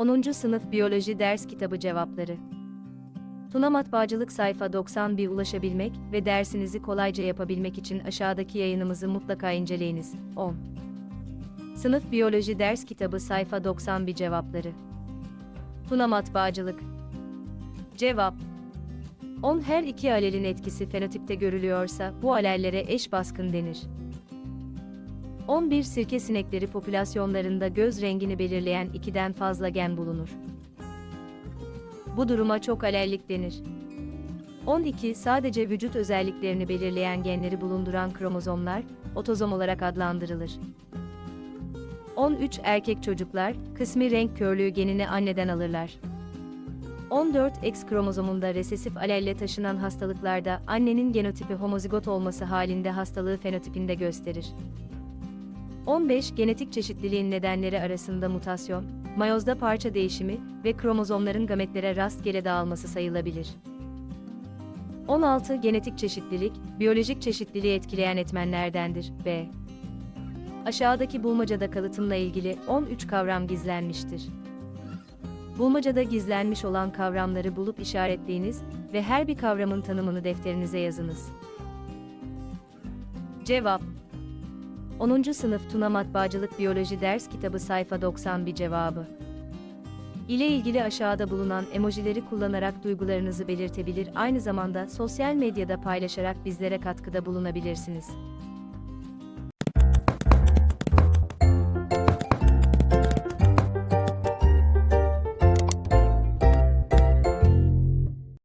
10. Sınıf Biyoloji Ders Kitabı Cevapları Tuna Matbaacılık sayfa 91 ulaşabilmek ve dersinizi kolayca yapabilmek için aşağıdaki yayınımızı mutlaka inceleyiniz. 10. Sınıf Biyoloji Ders Kitabı sayfa 91 Cevapları Tuna Matbaacılık Cevap 10 her iki alelin etkisi fenotipte görülüyorsa bu alellere eş baskın denir. 11 sirke sinekleri popülasyonlarında göz rengini belirleyen ikiden fazla gen bulunur. Bu duruma çok alellik denir. 12 sadece vücut özelliklerini belirleyen genleri bulunduran kromozomlar otozom olarak adlandırılır. 13 erkek çocuklar kısmi renk körlüğü genini anneden alırlar. 14 X kromozomunda resesif alelle taşınan hastalıklarda annenin genotipi homozigot olması halinde hastalığı fenotipinde gösterir. 15 Genetik çeşitliliğin nedenleri arasında mutasyon, mayozda parça değişimi ve kromozomların gametlere rastgele dağılması sayılabilir. 16 Genetik çeşitlilik, biyolojik çeşitliliği etkileyen etmenlerdendir. B. Aşağıdaki bulmacada kalıtımla ilgili 13 kavram gizlenmiştir. Bulmacada gizlenmiş olan kavramları bulup işaretleyiniz ve her bir kavramın tanımını defterinize yazınız. Cevap 10. Sınıf Tuna Matbaacılık Biyoloji Ders Kitabı sayfa 91 cevabı. ile ilgili aşağıda bulunan emojileri kullanarak duygularınızı belirtebilir aynı zamanda sosyal medyada paylaşarak bizlere katkıda bulunabilirsiniz.